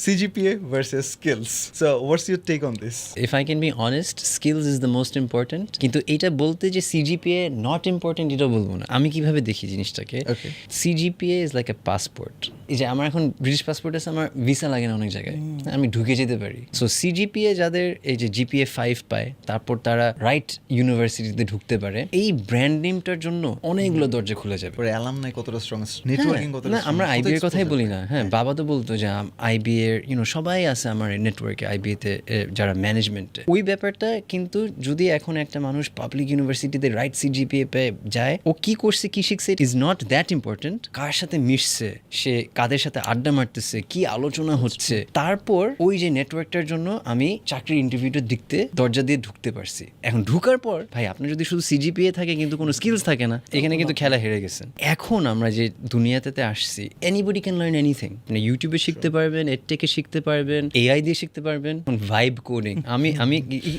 CGPA versus skills. So, what's your take on this? If I can be honest, skills is the most important. কিন্তু এটা বলতে যে CGPA not important এটা বলব না আমি কীভাবে দেখি জিনিসটাকে Okay. CGPA is like a passport এই যে আমার এখন ব্রিটিশ পাসপোর্ট আছে আমার ভিসা লাগে না অনেক জায়গায়। আমি ঢুকে যেতে পারি। সো সিজিপিএ যাদের এই যে জিপিএ ফাইভ পায় তারপর তারা রাইট ইউনিভার্সিটিতে ঢুকতে পারে এই ব্র্যান্ড নেমটার জন্য অনেকগুলো দরজা খুলে যাবে। অ্যালামনাই কতটা স্ট্রং নেটওয়ার্কিং হ্যাঁ, কতটা না আমরা strong, কত আইবি এর কথাই বলি না। হ্যাঁ বাবা তো বলতো যে আইবি এর ইউনো সবাই আছে আমার নেটওয়ার্কে আইবি তে যারা ম্যানেজমেন্টে ওই ব্যাপারটা কিন্তু যদি এখন একটা মানুষ পাবলিক ইউনিভার্সিটিতে রাইট সিজিপিএ পেয়ে যায় ও কি করছে কি শিখছে it is not that important কার সাথে মিশছে সে কাদের সাথে আড্ডা মারতেছে কি আলোচনা হচ্ছে তারপর ওই যে নেটওয়ার্কটার জন্য আমি চাকরির ইন্টারভিউটা দেখতে দরজা দিয়ে ঢুকতে পারছি। এখন ঢুকার পর ভাই আপনার যদি শুধু সিজিপিএ থাকে কিন্তু কোনো স্কিলস থাকে না এখানে কিন্তু খেলা হেরে গেছেন। এখন আমরা যে দুনিয়াতে আসছি এনিবডি ক্যান লার্ন এনিথিং মানে ইউটিউবে শিখতে পারবেন এডটেকে শিখতে পারবেন এআই দিয়ে শিখতে পারবেন ভাইব কোডিং আমি আমি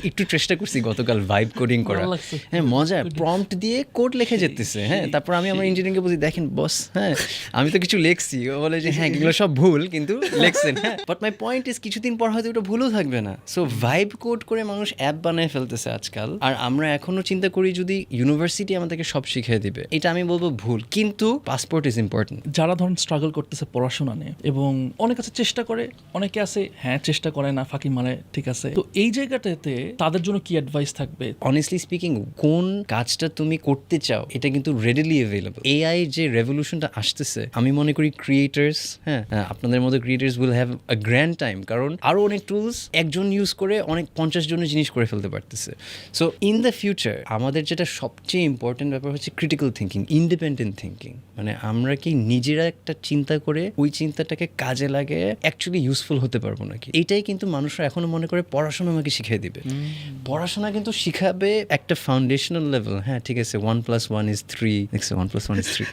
একটু চেষ্টা করছি গতকাল ভাইব কোডিং করা। হ্যাঁ মজা প্রম্পট দিয়ে কোড লেখে যেতেছে। হ্যাঁ তারপর আমি আমার ইঞ্জিনিয়ারিংকে বলছি দেখেন বস হ্যাঁ আমি তো কিছু লেখছি। ও বলে যে হ্যাঁ এগুলো সব ভুল কিন্তু লেখছেন। হ্যাঁ বাট মাই পয়েন্ট ইজ কিছুদিন পর হয়তো ওটা ভুলও থাকবে না। সো ভাইব কোড করে মানুষ অ্যাপ বানায় ফেলতেছে আজকাল। আর আমরা এখনও চিন্তা করি যদি ইউনিভার্সিটি আমাদেরকে সব শিখিয়ে দিবে। এটা আমি বলব ভুল কিন্তু পাসপোর্ট ইজ ইম্পর্টেন্ট যারা ধরেন স্ট্রাগল করতেছে পড়াশোনা নিয়ে এবং অনেক আছে চেষ্টা করে অনেকে আছে হ্যাঁ চেষ্টা করে না ফাঁকি মারে ঠিক আছে। তো এই জায়গাটাতে তাদের জন্য কি অ্যাডভাইস থাকবে? অনেস্টলি স্পিকিং কোন কাজটা তুমি করতে চাও এটা কিন্তু রেডিলি অ্যাভেলেবল এআই যে রেভলিউশনটা আসতেছে আমি মনে করি ক্রিয়েটার্স হ্যাঁ আপনাদের মতো creators will have a grand time কারণ আরও অনেক টুলস একজন ইউজ করে অনেক পঞ্চাশ জনের জিনিস করে ফেলতে পারতেছে। সো ইন দ্য ফিউচার আমাদের যেটা সবচেয়ে ইম্পর্টেন্ট ব্যাপার হচ্ছে ক্রিটিক্যাল থিঙ্কিং ইন্ডিপেন্ডেন্ট থিঙ্কিং মানে আমরা কি নিজেরা একটা চিন্তা করে ওই চিন্তাটাকে কাজে লাগে অ্যাকচুয়ালি ইউজফুল হতে পারব নাকি? এইটাই কিন্তু মানুষরা এখনও মনে করে পড়াশোনা আমাকে শিখিয়ে দিবে। পড়াশোনা কিন্তু শিখাবে একটা ফাউন্ডেশনাল লেভেল হ্যাঁ ঠিক আছে one plus one is three one plus one is three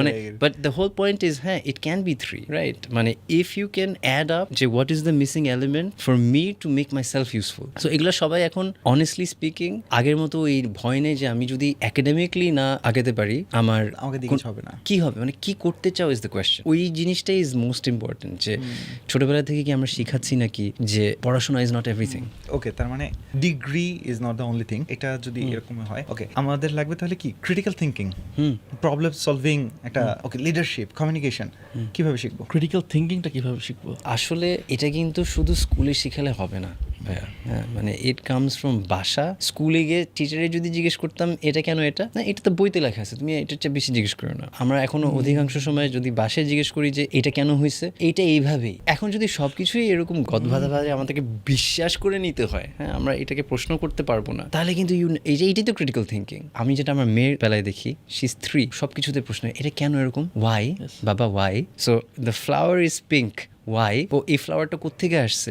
মানে. But the whole point is হ্যাঁ it can be three right মানে if you can add up যে what is the missing element for me to make myself useful so এগুলো সবাই এখন honestly speaking আগের মতো এই ভয় নেই যে আমি যদি একাডেমিকলি না আগাতে পারি আমার আমাকে হবে না। কি হবে? মানে কি করতে চাও ইজ দ্য কোয়েশ্চেন ওই জিনিসটাই ইজ মোস্ট ইম্পর্টেন্ট যে ছোটবেলা থেকে কি আমরা শিখাচ্ছি নাকি যে পড়াশোনা ইজ নট এভরিথিং ওকে তার মানে degree is not the only thing এটা যদি এরকম হয় ওকে আমাদের লাগবে তাহলে কি? ক্রিটিক্যাল থিঙ্কিং প্রবলেম সলভিং একটা ওকে লিডারশিপ কমিউনিকেশন কীভাবে শিখব? ক্রিটিক্যাল থিঙ্কিংটা কীভাবে শিখব? আসলে এটা কিন্তু শুধু স্কুলে শিখালে হবে না। ভাইয়া হ্যাঁ মানে ইট কামস ফ্রম বাসা। স্কুলে গিয়ে টিচারে যদি জিজ্ঞেস করতাম এটা কেন এটা? না এটা তো বইতে লেখা আছে তুমি এটার চেয়ে বেশি জিজ্ঞেস করো না। আমরা এখনও অধিকাংশ সময় যদি বাসায় জিজ্ঞেস করি যে এটা কেন হয়েছে এইটা এইভাবেই। এখন যদি সব কিছুই এরকম গদবাধাভাবে আমাদেরকে বিশ্বাস করে নিতে হয় হ্যাঁ আমরা এটাকে প্রশ্ন করতে পারব না তাহলে কিন্তু you- এই যে এইটাই তো ক্রিটিক্যাল থিঙ্কিং আমি যেটা আমার মেয়ের বেলায় দেখি সি থ্রি সব কিছুতে প্রশ্ন এটা কেন এরকম? ওয়াই বাবা why so the flower is pink why ও এই ফ্লাওয়ারটা কোথেকে আসছে?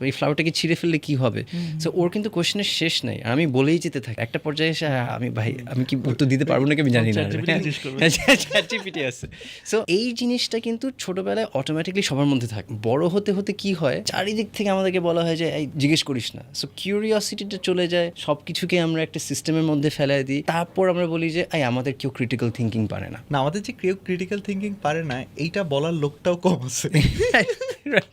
এই ফ্লাওয়ারটাকে ছিঁড়ে ফেললে কি হবে? সো ওর কিন্তু কোশ্চেনের শেষ নেই। আর আমি বলেই যেতে থাকি। একটা পর্যায়ে এসে আহ, আমি ভাই আমি কি উত্তর দিতে পারব নাকি আমি জানি না? ChatGPT জিজ্ঞেস করবে। চ্যাটজিপিটি আছে। সো এই জিনিসটা কিন্তু ছোটবেলায় অটোমেটিকলি সবার মধ্যে থাকে। বড় হতে হতে কি হয়? চারিদিক থেকে আমাদেরকে বলা হয় যে এই জিজ্ঞেস করিস না। সো কিউরিয়াসিটিটা চলে যায়। সব কিছুকে আমরা একটা সিস্টেমের মধ্যে ফেলায় দিই। তারপর আমরা বলি যে এই আমাদের কেউ ক্রিটিক্যাল থিঙ্কিং পারে না। না আমাদের যে কেউ ক্রিটিক্যাল থিঙ্কিং পারে না এইটা বলার লোকটাও কম আছে। right.